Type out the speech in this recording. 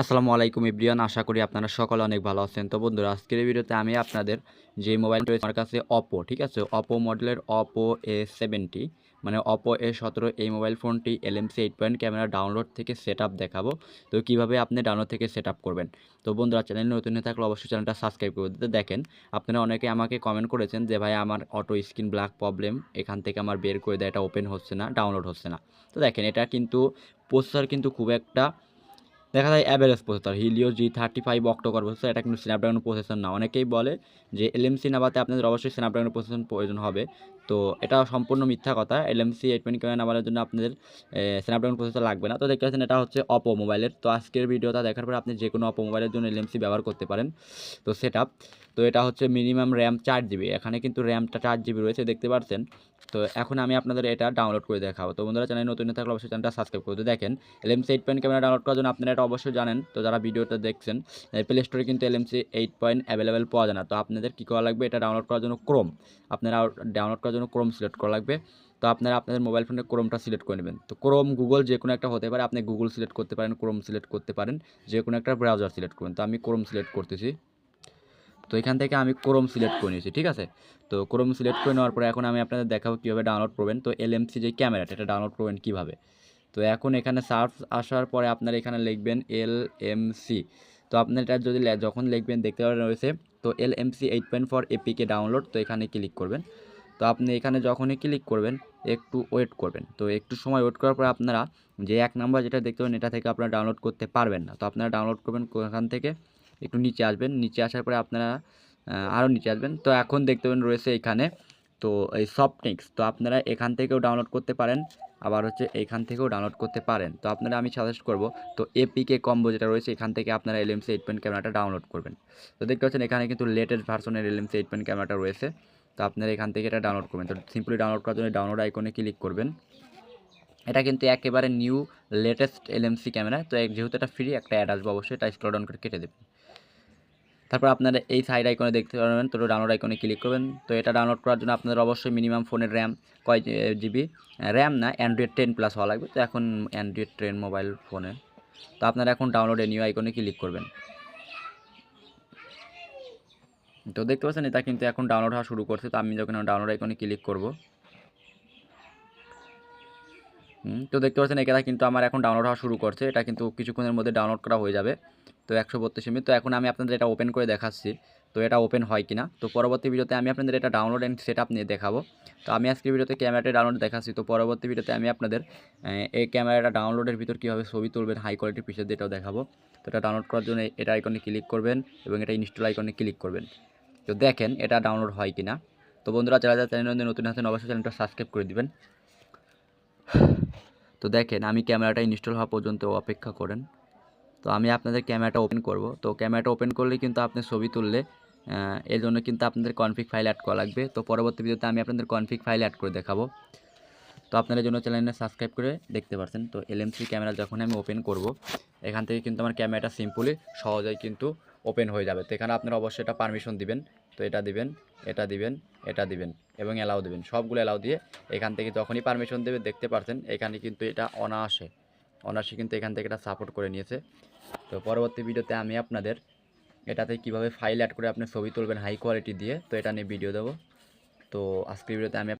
আসসালামু আলাইকুম ইব্রিয়ান, আশা করি আপনারা সকলে অনেক ভালো আছেন। তো বন্ধুরা, আজকের এই ভিডিওতে আমি আপনাদের যে মোবাইল রয়েছে, আমার কাছে অপো ঠিক আছে? অপো মডেলের অপো এ সেভেন্টি মানে অপো এ সতেরো, এই মোবাইল ফোনটি LMC eight point camera download থেকে সেট দেখাবো। তো কীভাবে আপনি ডাউনলোড থেকে সেট করবেন? তো বন্ধুরা চ্যানেল নতুন হয়ে থাকলে অবশ্যই চ্যানেলটা সাবস্ক্রাইব করে দিতে। দেখেন, আপনারা অনেকে আমাকে কমেন্ট করেছেন যে, ভাই, আমার অটো স্ক্রিন ব্ল্যাক প্রবলেম এখান থেকে আমার বের করে দেয়, এটা ওপেন হচ্ছে না ডাউনলোড হচ্ছে না। তো দেখেন, এটা কিন্তু প্রসেসর কিন্তু খুব একটা দেখা যায় average processor Helio G thirty five octa core processor এটা কিন্তু স্ন্যাপড্রাগন প্রসেসর না। অনেকেই বলে যে এলএমসি নামাতে আপনাদের অবশ্যই স্ন্যাপড্রাগন প্রসেসর প্রয়োজন হবে। তো এটা সম্পূর্ণ মিথ্যা কথা। এলএমসি এইট পয়েন্ট ক্যামেরা নামানোর জন্য আপনাদের স্ন্যাপড্রাগন প্রসেসর লাগবে না। তো দেখতে পাচ্ছেন এটা হচ্ছে অপো মোবাইলের তো আজকের ভিডিওটা দেখার পরে আপনি যে কোনো অপো মোবাইলের জন্য এলএমসি ব্যবহার করতে পারেন। তো সেট তো এটা হচ্ছে মিনিমাম র্যাম চার জিবি এখানে কিন্তু র্যামটা চার জিবি রয়েছে, দেখতে পাচ্ছেন। তো এখন আমি আপনাদের এটা ডাউনলোড করে দেখাবো। তো বন্ধুরা, চ্যানেল নতুন থাকলে অবশ্যই চ্যানেলটা সাবস্ক্রাইব করতে দেখেন LMC eight point camera download করার জন্য আপনারা অবশ্যই জানেন। তো যারা ভিডিওটা দেখছেন প্লে স্টোরে কিন্তু এলএমসি এইট পয়েন্ট অ্যাভেলেবেল পাওয়া যায় না। তো আপনাদের কী করা লাগবে? এটা ডাউনলোড করার জন্য ক্রোম আপনারা ডাউনলোড করার জন্য ক্রোম সিলেক্ট করা লাগবে। তো আপনারা আপনাদের মোবাইল ফোনে ক্রোমটা সিলেক্ট করে নেবেন। তো ক্রোম গুগল যে কোনো একটা হতে পারে, আপনি গুগল সিলেক্ট করতে পারেন ক্রোম সিলেক্ট করতে পারেন। যে কোনো একটা ব্রাউজার সিলেক্ট করুন। তো আমি ক্রোম সিলেক্ট করতেছি। তো এখান থেকে আমি ক্রোম সিলেক্ট করে নিয়েছি, ঠিক আছে? তো ক্রোম সিলেক্ট করে নেওয়ার পরে এখন আমি আপনাদের দেখাবো কীভাবে ডাউনলোড করবেন। তো এলএমসি যে ক্যামেরাটা, এটা ডাউনলোড করবেন কীভাবে? তো এখন এখানে সার্চ আসার পরে আপনারা এখানে লিখবেন এল এম সি। তো আপনার এটা যদি যখন লিখবেন দেখতে পারেন রয়েছে, তো L M C eight point four APK download তো এখানে ক্লিক করবেন। তো আপনি এখানে যখনই ক্লিক করবেন, একটু ওয়েট করবেন। তো একটু সময় ওয়েট করার পরে আপনারা যে এক নাম্বার যেটা দেখতে পাবেন, এটা থেকে আপনারা ডাউনলোড করতে পারবেন না। তো আপনারা ডাউনলোড করবেন এখান থেকে? একটু নিচে আসবেন। নিচে আসার পরে আপনারা আরও নিচে আসবেন। তো এখন দেখতে পাবেন রয়েছে এখানে তো এই সফটনিক্স তো আপনারা এখান থেকেও ডাউনলোড করতে পারেন, আবার হচ্ছে এখান থেকেও ডাউনলোড করতে পারেন। তো আপনারা আমি সাজেস্ট করব, তো এপিকে কম্বো যেটা রয়েছে, এখান থেকে আপনারা এলএমসি এইট পয়েন্ট ক্যামেরাটা ডাউনলোড করবেন। তো দেখতে পাচ্ছেন এখানে কিন্তু লেটেস্ট ভার্সনের এলএমসি এইট পয়েন্ট ক্যামেরাটা রয়েছে, তো আপনারা এখান থেকে এটা ডাউনলোড করবেন। তো সিম্পলি ডাউনলোড করার জন্য ডাউনলোড আইকনে ক্লিক করবেন। এটা কিন্তু একেবারে নিউ লেটেস্ট এলএমসি ক্যামেরা তো যেহেতু এটা ফ্রি একটা অ্যাড আসবে অবশ্যই, এটা স্ক্রল করে কেটে দেবেন। তারপর আপনারা এই সাইড আইকনে দেখতে পারবেন। তো ডাউনলোড আইকনে ক্লিক করবেন। তো এটা ডাউনলোড করার জন্য আপনাদের অবশ্যই মিনিমাম ফোনের র্যাম কয় জিবি র্যাম না অ্যান্ড্রয়েড টেন প্লাস হওয়া লাগবে। তো এখন অ্যান্ড্রয়েড টেন মোবাইল ফোনে তো আপনারা এখন ডাউনলোডে নিউ আইকনে ক্লিক করবেন। তো দেখতে পাচ্ছেন, এটা কিন্তু এখন ডাউনলোড হওয়া শুরু করছে। তো আমি যখন ডাউনলোড আইকনে ক্লিক করব তো দেখতে পাচ্ছেন এটা কিন্তু আমার এখন ডাউনলোড হওয়া শুরু করছে। এটা কিন্তু কিছুক্ষণের মধ্যে ডাউনলোড করা হয়ে যাবে। তো একশো বত্রিশ এমবি তো এখন আমি আপনাদের এটা ওপেন করে দেখাচ্ছি, তো এটা ওপেন হয় কিনা? তো পরবর্তী ভিডিওতে আমি আপনাদের এটা ডাউনলোড অ্যান্ড সেট নিয়ে দেখাবো। তো আমি আজকের ভিডিওতে ক্যামেরাটা ডাউনলোড দেখাচ্ছি, তো পরবর্তী ভিডিওতে আমি আপনাদের এই ক্যামেরাটা ডাউনলোডের ভিতর কীভাবে ছবি তুলবেন হাই কোয়ালিটির পিসের এটাও দেখাবো। তো এটা ডাউনলোড করার জন্য এটা আইকনে ক্লিক করবেন এবং এটা ইনস্টল আইকনে ক্লিক করবেন। তো দেখেন এটা ডাউনলোড হয় কিনা। তো বন্ধুরা, যারা যারা চ্যানেল নতুন আছেন, অবশ্যই চ্যানেলটা সাবস্ক্রাইব করে দিবেন। তো দেখেন, আমি ক্যামেরাটা ইনস্টল হওয়া পর্যন্ত অপেক্ষা করেন। তো আমি আপনাদের ক্যামেরাটা ওপেন করব। তো ক্যামেরাটা ওপেন করলে কিন্তু আপনি ছবি তুললে এর জন্য কিন্তু আপনাদের কনফিগ ফাইল অ্যাড করা লাগবে। তো পরবর্তী ভিডিওতে আমি আপনাদের কনফিক ফাইল অ্যাড করে দেখাবো। তো আপনাদের জন্য চ্যানেলটা সাবস্ক্রাইব করে দেখতে পাচ্ছেন তো এলএমসি ক্যামেরা যখন আমি ওপেন করব, এখান থেকে কিন্তু আমার ক্যামেরাটা সিম্পলি সহজেই কিন্তু ওপেন হয়ে যাবে। তো এখানে আপনারা অবশ্যই এটা পারমিশন দিবেন। তো এটা দিবেন এটা দিবেন এটা দিবেন এবং অ্যালাউ দিবেন। সবগুলো অ্যালাউ দিয়ে এখান থেকে যখনই পারমিশন দেবে, দেখতে পারছেন, এখানে কিন্তু এটা অনায়াসে অনায়াসে কিন্তু এখান থেকে এটা সাপোর্ট করে নিয়েছে। তো পরবর্তী ভিডিওতে আমি আপনাদের এটাতে কীভাবে ফাইল অ্যাড করে আপনি ছবি তুলবেন হাই কোয়ালিটি দিয়ে, তো এটা নিয়ে ভিডিও দেবো। তো আজকের ভিডিওতে আমি